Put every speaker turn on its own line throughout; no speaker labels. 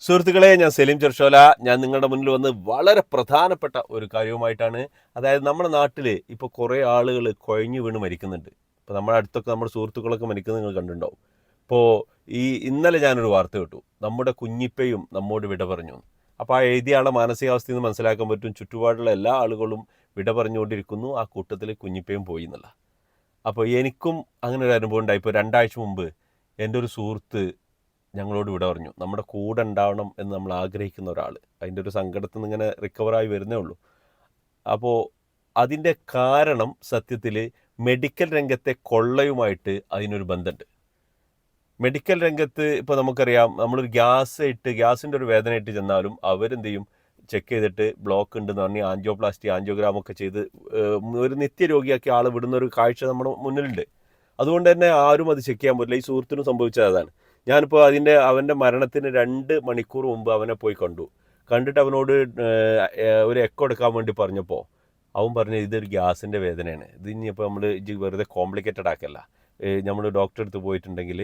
സുഹൃത്തുക്കളെ ഞാൻ സലീം ചെർഷോല ഞാൻ നിങ്ങളുടെ മുന്നിൽ വന്ന് വളരെ പ്രധാനപ്പെട്ട ഒരു കാര്യവുമായിട്ടാണ്. അതായത് നമ്മുടെ നാട്ടിൽ ഇപ്പോൾ കുറേ ആളുകൾ കുഴഞ്ഞു വീണ് മരിക്കുന്നുണ്ട്. ഇപ്പോൾ നമ്മുടെ അടുത്തൊക്കെ നമ്മുടെ സുഹൃത്തുക്കളൊക്കെ മരിക്കുന്നത് നിങ്ങൾ കണ്ടിട്ടുണ്ടാവും. ഇപ്പോൾ ഈ ഇന്നലെ ഞാനൊരു വാർത്ത കേട്ടു. നമ്മുടെ കുഞ്ഞിപ്പയും നമ്മോട് വിട പറഞ്ഞു. അപ്പോൾ ആ എഴുതിയ ആളെ മാനസികാവസ്ഥയിൽ നിന്ന് മനസ്സിലാക്കാൻ പറ്റും. ചുറ്റുപാടുള്ള എല്ലാ ആളുകളും വിട പറഞ്ഞുകൊണ്ടിരിക്കുന്നു. ആ കൂട്ടത്തിൽ കുഞ്ഞിപ്പയും പോയി എന്നുള്ള. അപ്പോൾ എനിക്കും അങ്ങനെ ഒരു അനുഭവം ഉണ്ടായി. ഇപ്പോൾ രണ്ടാഴ്ച മുമ്പ് എന്റെ ഒരു സുഹൃത്ത് ഞങ്ങളോട് വിട പറഞ്ഞു നമ്മുടെ കൂടെ ഉണ്ടാവണം എന്ന് നമ്മൾ ആഗ്രഹിക്കുന്ന ഒരാൾ. അതിന്റെ ഒരു സങ്കടത്തിൽ നിന്ന് ഇങ്ങനെ റിക്കവറായി വരുന്നേ ഉള്ളൂ. അപ്പോൾ അതിന്റെ കാരണം സത്യത്തിൽ മെഡിക്കൽ രംഗത്തെ കൊള്ളയുമായിട്ട് അതിനൊരു ബന്ധമുണ്ട്. മെഡിക്കൽ രംഗത്ത് ഇപ്പോൾ നമുക്കറിയാം നമ്മളൊരു ഗ്യാസ് ഇട്ട് ഗ്യാസിന്റെ ഒരു വേദന ഇട്ട് ചെന്നാലും അവരെന്ത് ചെയ്യും ചെക്ക് ചെയ്തിട്ട് ബ്ലോക്ക് ഉണ്ടെന്ന് പറഞ്ഞ് ആൻജിയോപ്ലാസ്റ്റി ആൻജിയോഗ്രാം ഒക്കെ ചെയ്ത് ഒരു നിത്യരോഗിയാക്കി ആൾ വിടുന്ന ഒരു കാഴ്ച നമ്മുടെ മുന്നിലുണ്ട്. അതുകൊണ്ട് തന്നെ ആരും അത് ചെക്ക് ചെയ്യാൻ പറ്റില്ല. ഈ സുഹൃത്തിനും സംഭവിച്ചതാണ് ഞാനിപ്പോൾ അതിന്റെ അവന്റെ മരണത്തിന് രണ്ട് മണിക്കൂർ മുമ്പ് അവനെ പോയി കണ്ടു. കണ്ടിട്ട് അവനോട് ഒരു എക്കോ എടുക്കാൻ വേണ്ടി പറഞ്ഞപ്പോൾ അവൻ പറഞ്ഞു ഇതൊരു ഗ്യാസിന്റെ വേദനയാണ്. ഇത് ഇനിയിപ്പോൾ നമ്മൾ ഇത് വെറുതെ കോംപ്ലിക്കേറ്റഡ് ആക്കല്ല. നമ്മൾ ഡോക്ടറെ അടുത്ത് പോയിട്ടുണ്ടെങ്കിൽ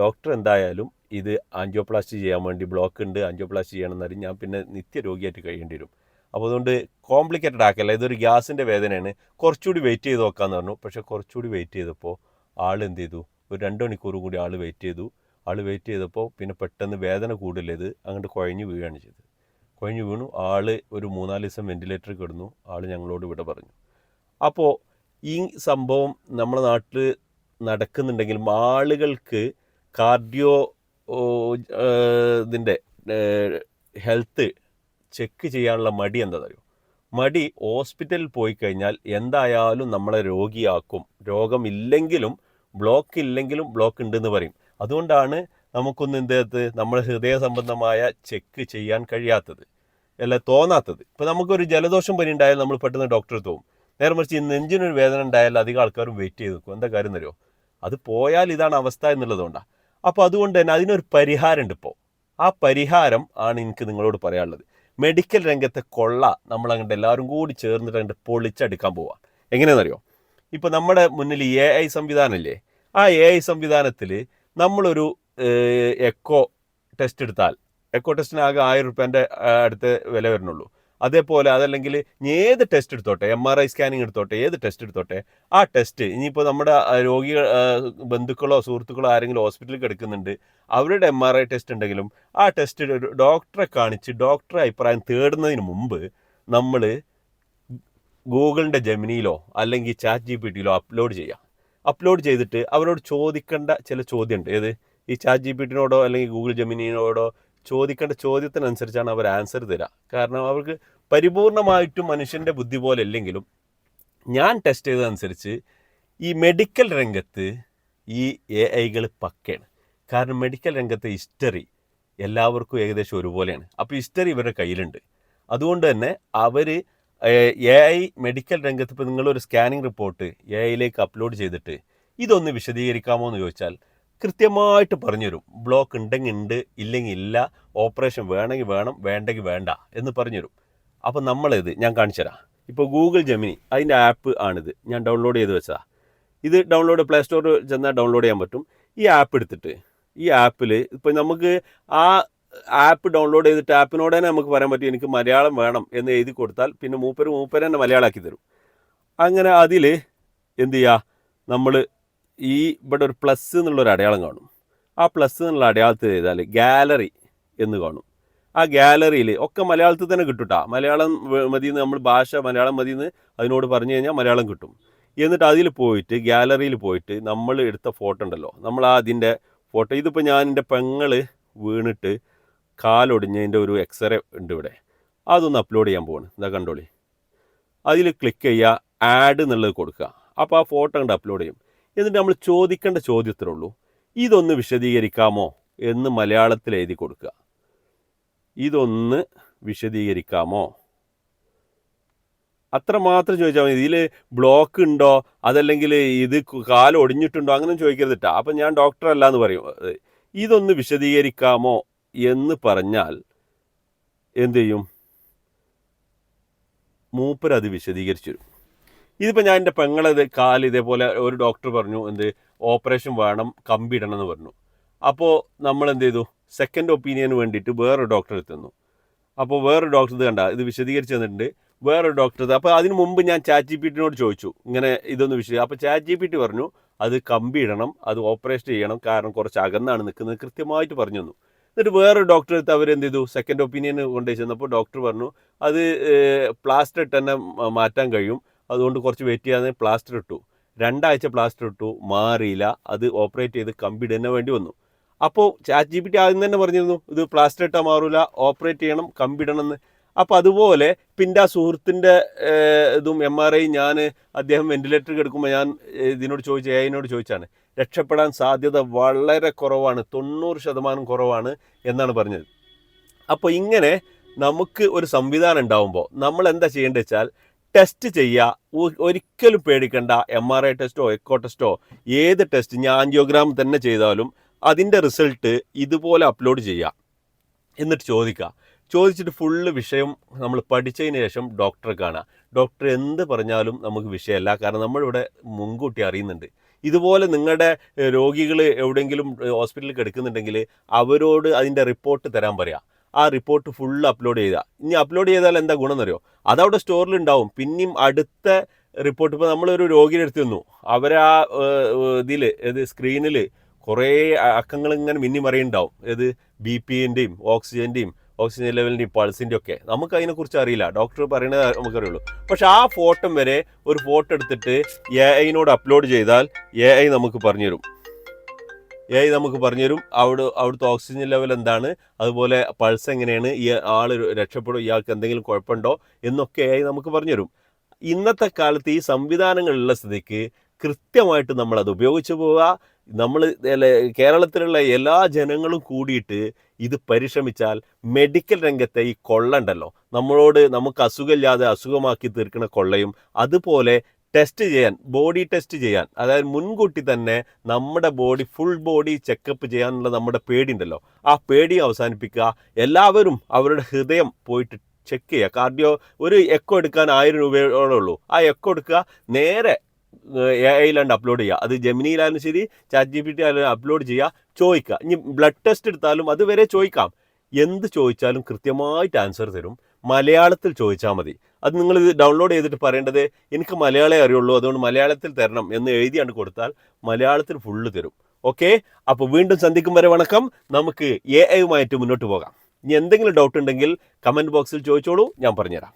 ഡോക്ടർ എന്തായാലും ഇത് ആൻജിയോപ്ലാസ്റ്റി ചെയ്യാൻ വേണ്ടി ബ്ലോക്ക് ഉണ്ട് ആൻജിയോപ്ലാസ്റ്റി ചെയ്യണമെന്ന് ഞാൻ പിന്നെ നിത്യ രോഗിയായിട്ട് കഴിയേണ്ടി വരും. അപ്പോൾ അതുകൊണ്ട് കോംപ്ലിക്കേറ്റഡ് ആക്കല്ല. ഇതൊരു ഗ്യാസിന്റെ വേദനയാണ്. കുറച്ചുകൂടി വെയിറ്റ് ചെയ്ത് നോക്കാമെന്ന് പറഞ്ഞു. പക്ഷേ കുറച്ചുകൂടി വെയിറ്റ് ചെയ്തപ്പോൾ ആൾ എന്ത് ചെയ്തു? ഒരു രണ്ട് മണിക്കൂർ കൂടി ആൾ വെയിറ്റ് ചെയ്തു. ആൾ വെയിറ്റ് ചെയ്തപ്പോൾ പിന്നെ പെട്ടെന്ന് വേദന കൂടില്ലത് അങ്ങോട്ട് കുഴഞ്ഞു വീഴുകയാണ് ചെയ്തത്. കുഴഞ്ഞു വീണു. ആൾ ഒരു മൂന്നാൽ ദിവസം വെന്റിലേറ്ററിൽ കിടന്നു. ആൾ ഞങ്ങളോട് ഇവിടെ പറഞ്ഞു. അപ്പോൾ ഈ സംഭവം നമ്മുടെ നാട്ടിൽ നടക്കുന്നുണ്ടെങ്കിലും ആളുകൾക്ക് കാർഡിയോ ഇതിന്റെ ഹെൽത്ത് ചെക്ക് ചെയ്യാനുള്ള മടി എന്താ അറിയോ മടി ഹോസ്പിറ്റലിൽ പോയി കഴിഞ്ഞാൽ എന്തായാലും നമ്മളെ രോഗിയാക്കും. രോഗമില്ലെങ്കിലും ബ്ലോക്ക് ഇല്ലെങ്കിലും ബ്ലോക്ക് ഉണ്ടെന്ന് പറയും. അതുകൊണ്ടാണ് നമുക്കൊന്നും ഇതിനകത്ത് നമ്മുടെ ഹൃദയ സംബന്ധമായ ചെക്ക് ചെയ്യാൻ കഴിയാത്തത്. അല്ല തോന്നാത്തത്. ഇപ്പം നമുക്കൊരു ജലദോഷം പനി ഉണ്ടായാൽ നമ്മൾ പെട്ടെന്ന് ഡോക്ടറെ തോവും നേരെ മറിച്ച് നെഞ്ചിനൊരു വേദന ഉണ്ടായാൽ അധികം ആൾക്കാരും വെയിറ്റ് ചെയ്ത് നിൽക്കും. എന്താ കാര്യം തരുമോ അത് പോയാൽ ഇതാണ് അവസ്ഥ എന്നുള്ളതുകൊണ്ടാണ് അപ്പോൾ അതുകൊണ്ട് തന്നെ അതിനൊരു പരിഹാരമുണ്ട് ഇപ്പോൾ ആ പരിഹാരം ആണ് എനിക്ക് നിങ്ങളോട് പറയാനുള്ളത്. മെഡിക്കൽ രംഗത്തെ കൊള്ള നമ്മൾ അങ്ങോട്ട് എല്ലാവരും കൂടി ചേർന്നിട്ട് അങ്ങോട്ട് പൊളിച്ചെടുക്കാൻ പോവാം. എങ്ങനെയാണെന്നറിയോ? ഇപ്പോൾ നമ്മുടെ മുന്നിൽ എ ഐ സംവിധാനമല്ലേ ആ എ ഐ സംവിധാനത്തിൽ നമ്മളൊരു എക്കോ ടെസ്റ്റ് എടുത്താൽ എക്കോ ടെസ്റ്റിന് ആകെ ആയിരം റുപ്യന്റെ അടുത്ത് വില വരുന്നുള്ളൂ. അതേപോലെ അതല്ലെങ്കിൽ ഏത് ടെസ്റ്റ് എടുത്തോട്ടെ എം ആർ ഐ സ്കാനിങ് എടുത്തോട്ടെ ഏത് ടെസ്റ്റ് എടുത്തോട്ടെ ആ ടെസ്റ്റ് ഇനിയിപ്പോൾ നമ്മുടെ രോഗികൾ ബന്ധുക്കളോ സുഹൃത്തുക്കളോ ആരെങ്കിലും ഹോസ്പിറ്റലിൽ കിടക്കുന്നുണ്ട് അവരുടെ എം ആർ ഐ ടെസ്റ്റ് ഉണ്ടെങ്കിലും ആ ടെസ്റ്റ് ഡോക്ടറെ കാണിച്ച് ഡോക്ടറെ അഭിപ്രായം തേടുന്നതിന് മുമ്പ് നമ്മൾ ഗൂഗിളിന്റെ ജെമിനിയിലോ അല്ലെങ്കിൽ ചാറ്റ് ജി പി ടിയിലോ അപ്ലോഡ് ചെയ്യാം. അപ്ലോഡ് ചെയ്തിട്ട് അവരോട് ചോദിക്കേണ്ട ചില ചോദ്യമുണ്ട്. ഏത്? ഈ ചാറ്റ് ജി പി ടിനോടോ അല്ലെങ്കിൽ ഗൂഗിൾ ജമിനിയോടോ ചോദിക്കേണ്ട ചോദ്യത്തിനനുസരിച്ചാണ് അവർ ആൻസർ തരിക കാരണം അവർക്ക് പരിപൂർണമായിട്ടും മനുഷ്യന്റെ ബുദ്ധി പോലെ അല്ലെങ്കിലും ഞാൻ ടെസ്റ്റ് ചെയ്തതനുസരിച്ച് ഈ മെഡിക്കൽ രംഗത്ത് ഈ എ ഐകൾ പക്കയാണ്. കാരണം മെഡിക്കൽ രംഗത്തെ ഹിസ്റ്ററി എല്ലാവർക്കും ഏകദേശം ഒരുപോലെയാണ്. അപ്പോൾ ഹിസ്റ്ററി ഇവരുടെ കയ്യിലുണ്ട്. അതുകൊണ്ട് തന്നെ അവർ എ ഐ മെഡിക്കൽ രംഗത്ത് ഇപ്പോൾ നിങ്ങളൊരു സ്കാനിങ് റിപ്പോർട്ട് എ ഐയിലേക്ക് അപ്ലോഡ് ചെയ്തിട്ട് ഇതൊന്ന് വിശദീകരിക്കാമോ എന്ന് ചോദിച്ചാൽ കൃത്യമായിട്ട് പറഞ്ഞുതരും. ബ്ലോക്ക് ഉണ്ടെങ്കിൽ ഉണ്ട് ഇല്ലെങ്കിൽ ഇല്ല ഓപ്പറേഷൻ വേണമെങ്കിൽ വേണം വേണ്ടെങ്കിൽ വേണ്ട എന്ന് പറഞ്ഞുതരും. അപ്പോൾ നമ്മളിത്? ഞാൻ കാണിച്ചു കാണിച്ചുതരാം ഇപ്പോൾ ഗൂഗിൾ ജെമിനി അതിന്റെ ആപ്പ് ആണിത്. ഞാൻ ഡൗൺലോഡ് ചെയ്ത് വെച്ചതാണ് ഇത് ഡൗൺലോഡ് പ്ലേ സ്റ്റോറിൽ ചെന്നാൽ ഡൗൺലോഡ് ചെയ്യാൻ പറ്റും. ഈ ആപ്പ് എടുത്തിട്ട് ഈ ആപ്പിൽ ഇപ്പോൾ നമുക്ക് ആ ആപ്പ് ഡൗൺലോഡ് ചെയ്തിട്ട് ആപ്പിനോട് തന്നെ നമുക്ക് പറയാൻ പറ്റും എനിക്ക് മലയാളം വേണം എന്ന് എഴുതി കൊടുത്താൽ പിന്നെ മൂപ്പര് മൂപ്പര് തന്നെ മലയാളമാക്കി തരും. അങ്ങനെ അതിൽ എന്ത് ചെയ്യുക നമ്മൾ ഈ ഇവിടെ ഒരു പ്ലസ് എന്നുള്ളൊരു അടയാളം കാണും. ആ പ്ലസ് എന്നുള്ള അടയാളത്തിൽ ചെയ്താൽ ഗാലറി എന്ന് കാണും. ആ ഗാലറിയിൽ ഒക്കെ മലയാളത്തിൽ തന്നെ കിട്ടുട്ടാ മലയാളം മതി നമ്മൾ ഭാഷ മലയാളം മതിയെന്ന് അതിനോട് പറഞ്ഞു കഴിഞ്ഞാൽ മലയാളം കിട്ടും. എന്നിട്ട് അതിൽ പോയിട്ട് ഗാലറിയിൽ പോയിട്ട് നമ്മൾ എടുത്ത ഫോട്ടോ ഉണ്ടല്ലോ. നമ്മൾ ആ അതിന്റെ ഫോട്ടോ ഇതിപ്പോൾ ഞാൻ എന്റെ പെങ്ങൾ വീണിട്ട് കാലൊടിഞ്ഞതിന്റെ ഒരു എക്സ്റേ ഉണ്ട് ഇവിടെ. അതൊന്ന് അപ്ലോഡ് ചെയ്യാൻ പോവാണ്. ഇതാ കണ്ടോളി. അതിൽ ക്ലിക്ക് ചെയ്യുക ആഡ് എന്നുള്ളത് കൊടുക്കുക. അപ്പോൾ ആ ഫോട്ടോ കണ്ട് അപ്ലോഡ് ചെയ്യും. എന്നിട്ട് നമ്മൾ ചോദിക്കേണ്ട ചോദ്യത്തിനേ ഉള്ളൂ. ഇതൊന്ന് വിശദീകരിക്കാമോ എന്ന് മലയാളത്തിൽ എഴുതി കൊടുക്കുക. ഇതൊന്ന് വിശദീകരിക്കാമോ? അത്ര മാത്രം ചോദിച്ചാൽ മതി. ഇതിൽ ബ്ലോക്ക് ഉണ്ടോ? അതല്ലെങ്കിൽ ഇത് കാലൊടിഞ്ഞിട്ടുണ്ടോ? അങ്ങനെ ചോദിക്കരുതിട്ടാ അപ്പം ഞാൻ ഡോക്ടറല്ല എന്ന് പറയും. ഇതൊന്ന് വിശദീകരിക്കാമോ? എന്ന് പറഞ്ഞാൽ എന്തു ചെയ്യും? മൂപ്പർ വിശദീകരിച്ചു തരും. ഇതിപ്പോൾ ഞാൻ എന്റെ പെങ്ങളത് കാൽ ഇതേപോലെ ഒരു ഡോക്ടർ പറഞ്ഞു എന്ത് ഓപ്പറേഷൻ വേണം കമ്പി ഇടണം എന്ന് പറഞ്ഞു. അപ്പോൾ നമ്മൾ എന്ത് ചെയ്തു? സെക്കൻഡ് ഒപ്പീനിയന് വേണ്ടിയിട്ട് വേറൊരു ഡോക്ടറെ എത്തുന്നു അപ്പോൾ വേറൊരു ഡോക്ടർ ഇത് കണ്ട ഇത് വിശദീകരിച്ച് തന്നിട്ടുണ്ട്. വേറൊരു ഡോക്ടർ അപ്പോൾ അതിന് മുമ്പ് ഞാൻ ചാറ്റ് ജി പി ടിനോട് ചോദിച്ചു. ഇങ്ങനെ ഇതൊന്ന് വിശദീ അപ്പോൾ ചാറ്റ് ജി പി ടി പറഞ്ഞു അത് കമ്പി ഇടണം അത് ഓപ്പറേഷൻ ചെയ്യണം കാരണം കുറച്ച് അകന്നാണ് നിൽക്കുന്നത് കൃത്യമായിട്ട് പറഞ്ഞു തന്നു. എന്നിട്ട് വേറൊരു ഡോക്ടറെ അടുത്ത് അവരെന്ത് ചെയ്തു? സെക്കൻഡ് ഒപ്പീനിയൻ കൊണ്ടുപോയി ചെന്നപ്പോൾ ഡോക്ടർ പറഞ്ഞു അത് പ്ലാസ്റ്റർ ഇട്ട് തന്നെ മാറ്റാൻ കഴിയും. അതുകൊണ്ട് കുറച്ച് വെയിറ്റ് ചെയ്യാതെ പ്ലാസ്റ്റർ ഇട്ടു. രണ്ടാഴ്ച പ്ലാസ്റ്റർ ഇട്ടു. മാറിയില്ല. അത് ഓപ്പറേറ്റ് ചെയ്ത് കമ്പി തന്നെ വേണ്ടി വന്നു. അപ്പോൾ ചാറ്റ് ജി പി ടി ആദ്യം തന്നെ പറഞ്ഞിരുന്നു ഇത് പ്ലാസ്റ്റർ ഇട്ടാൽ മാറൂല. ഓപ്പറേറ്റ് ചെയ്യണം. കമ്പിടണം എന്ന് അപ്പോൾ അതുപോലെ പിന്നെ ആ സുഹൃത്തിന്റെ ഇതും എം ആർ ഐ ഞാൻ അദ്ദേഹം വെന്റിലേറ്റർ എടുക്കുമ്പോൾ ഞാൻ ഇതിനോട് ചോദിച്ച ഐനോട് ചോദിച്ചാണ്. രക്ഷപ്പെടാൻ സാധ്യത വളരെ കുറവാണ് തൊണ്ണൂറ് ശതമാനം കുറവാണ് എന്നാണ് പറഞ്ഞത്. അപ്പോൾ ഇങ്ങനെ നമുക്ക് ഒരു സംവിധാനം ഉണ്ടാവുമ്പോൾ നമ്മൾ എന്താ ചെയ്യേണ്ടത് വെച്ചാൽ ടെസ്റ്റ് ചെയ്യുക ഒരിക്കലും പേടിക്കേണ്ട എം ആർ ഐ ടെസ്റ്റോ എക്കോ ടെസ്റ്റോ ഏത് ടെസ്റ്റ് ഞാൻ ആൻജിയോഗ്രാം തന്നെ ചെയ്താലും അതിന്റെ റിസൾട്ട് ഇതുപോലെ അപ്ലോഡ് ചെയ്യുക എന്നിട്ട് ചോദിക്കുക ചോദിച്ചിട്ട് ഫുള്ള് വിഷയം നമ്മൾ പഠിച്ചതിന് ശേഷം ഡോക്ടറെ കാണുക ഡോക്ടർ എന്ത് പറഞ്ഞാലും നമുക്ക് വിഷയമല്ല കാരണം നമ്മളിവിടെ മുൻകൂട്ടി അറിയുന്നുണ്ട്. ഇതുപോലെ നിങ്ങളുടെ രോഗികൾ എവിടെയെങ്കിലും ഹോസ്പിറ്റലിൽ കിടക്കുന്നുണ്ടെങ്കിൽ അവരോട് അതിന്റെ റിപ്പോർട്ട് തരാൻ പറയാം. ആ റിപ്പോർട്ട് ഫുള്ള് അപ്ലോഡ് ചെയ്യുക ഇനി അപ്ലോഡ് ചെയ്താൽ എന്താ ഗുണം എന്നറിയോ? അതവിടെ സ്റ്റോറിൽ ഉണ്ടാവും. പിന്നെയും അടുത്ത റിപ്പോർട്ട് ഇപ്പോൾ നമ്മളൊരു രോഗിയുടെ അടുത്ത് നിന്നു അവരാ ഇതിൽ ഇത് സ്ക്രീനിൽ കുറേ അക്കങ്ങൾ ഇങ്ങനെ മിന്നി മറിയുണ്ടാവും ഇത് ബി പിന്റെയും ഓക്സിജന്റെയും ഓക്സിജൻ ലെവലിന്റെയും പൾസിന്റെ ഒക്കെ നമുക്ക് അതിനെക്കുറിച്ച് അറിയില്ല. ഡോക്ടർ പറയുന്നത് നമുക്കറിയുള്ളൂ. പക്ഷെ ആ ഫോട്ടോ വരെ ഒരു ഫോട്ടോ എടുത്തിട്ട് എ ഐനോട് അപ്ലോഡ് ചെയ്താൽ എ ഐ നമുക്ക് പറഞ്ഞുതരും. എ ഐ നമുക്ക് പറഞ്ഞുതരും. അവിടെ അവിടുത്തെ ഓക്സിജൻ ലെവൽ എന്താണ്? അതുപോലെ പൾസ് എങ്ങനെയാണ്? ഈ ആൾ രക്ഷപ്പെടും? ഇയാൾക്ക് എന്തെങ്കിലും കുഴപ്പമുണ്ടോ? എന്നൊക്കെ എ ഐ നമുക്ക് പറഞ്ഞുതരും. ഇന്നത്തെ കാലത്ത് ഈ സംവിധാനങ്ങളുള്ള സ്ഥിതിക്ക് കൃത്യമായിട്ട് നമ്മൾ അത് ഉപയോഗിച്ചു പോവുക. നമ്മൾ കേരളത്തിലുള്ള എല്ലാ ജനങ്ങളും കൂടിയിട്ട് ഇത് പരിശ്രമിച്ചാൽ മെഡിക്കൽ രംഗത്തെ ഈ കൊള്ളണ്ടല്ലോ നമ്മളോട് നമുക്ക് അസുഖമില്ലാതെ അസുഖമാക്കി തീർക്കുന്ന കൊള്ളയും അതുപോലെ ടെസ്റ്റ് ചെയ്യാൻ ബോഡി ടെസ്റ്റ് ചെയ്യാൻ അതായത് മുൻകൂട്ടി തന്നെ നമ്മുടെ ബോഡി ഫുൾ ബോഡി ചെക്കപ്പ് ചെയ്യാനുള്ള നമ്മുടെ പേടി ഉണ്ടല്ലോ ആ പേടി അവസാനിപ്പിക്കുക എല്ലാവരും അവരുടെ ഹൃദയം പോയിട്ട് ചെക്ക് ചെയ്യുക. കാർഡിയോ ഒരു എക്കോ എടുക്കാൻ ആയിരം രൂപയോടെ ഉള്ളൂ. ആ എക്കോ എടുക്കുക നേരെ എ ഐയിലാണ്ട് അപ്ലോഡ് ചെയ്യുക അത് ജെമിനിയിലായാലും ശരി ചാറ്റ് ജി പി ടി ആയാലും അപ്ലോഡ് ചെയ്യുക ചോദിക്കുക ഇനി ബ്ലഡ് ടെസ്റ്റ് എടുത്താലും അത് വരെ ചോദിക്കാം. എന്ത് ചോദിച്ചാലും കൃത്യമായിട്ട് ആൻസർ തരും. മലയാളത്തിൽ ചോദിച്ചാൽ മതി. അത് നിങ്ങൾ ഇത് ഡൗൺലോഡ് ചെയ്തിട്ട് പറയേണ്ടത് എനിക്ക് മലയാളമേ അറിയുള്ളൂ അതുകൊണ്ട് മലയാളത്തിൽ തരണം എന്ന് എഴുതിയാണ് കൊടുത്താൽ മലയാളത്തിൽ ഫുള്ള് തരും. ഓക്കെ അപ്പോൾ വീണ്ടും സന്ധിക്കും വരെ വണക്കം. നമുക്ക് എ ഐയുമായിട്ട് മുന്നോട്ട് പോകാം. ഇനി എന്തെങ്കിലും ഡൗട്ട് ഉണ്ടെങ്കിൽ കമന്റ് ബോക്സിൽ ചോദിച്ചോളൂ ഞാൻ പറഞ്ഞുതരാം.